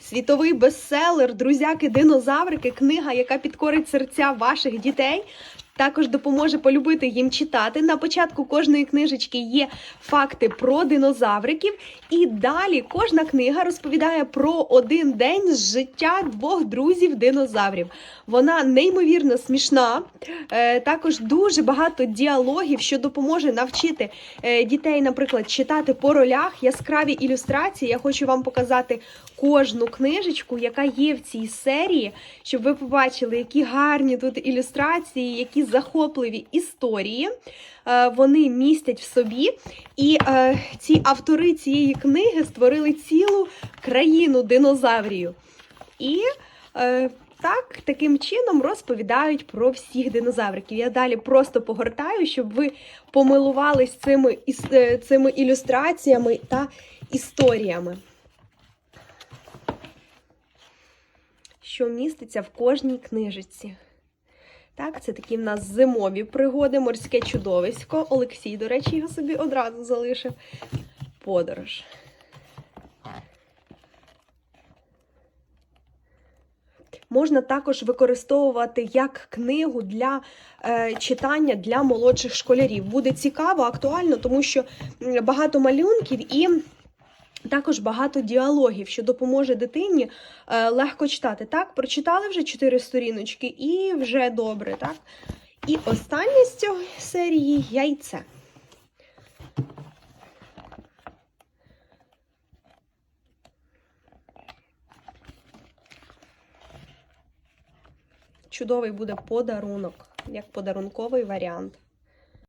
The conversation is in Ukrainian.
світовий бестселер, друзяки-динозаврики, книга, яка підкорить серця ваших дітей. Також допоможе полюбити їм читати. На початку кожної книжечки є факти про динозавриків, і далі кожна книга розповідає про один день з життя двох друзів-динозаврів. Вона неймовірно смішна. Е, Також дуже багато діалогів, що допоможе навчити е, дітей, наприклад, читати по ролях, яскраві ілюстрації. Я хочу вам показати кожну книжечку, яка є в цій серії, щоб ви побачили, які гарні тут ілюстрації, які захопливі історії. е, Вони містять в собі, і е, ці автори цієї книги створили цілу країну динозаврів. І е, так, таким чином розповідають про всіх динозавриків. Я далі просто погортаю, щоб ви помилувались цими, цими ілюстраціями та історіями. Що міститься в кожній книжечці. Так, це такі в нас зимові пригоди, морське чудовисько. Олексій, до речі, його собі одразу залишив. Подорож. Можна також використовувати як книгу для е, читання для молодших школярів. Буде цікаво, актуально, тому що багато малюнків і також багато діалогів, що допоможе дитині е, легко читати. Так, прочитали вже чотири сторіночки і вже добре, так? І останнє з цього серії яйце. Чудовий буде подарунок, як подарунковий варіант.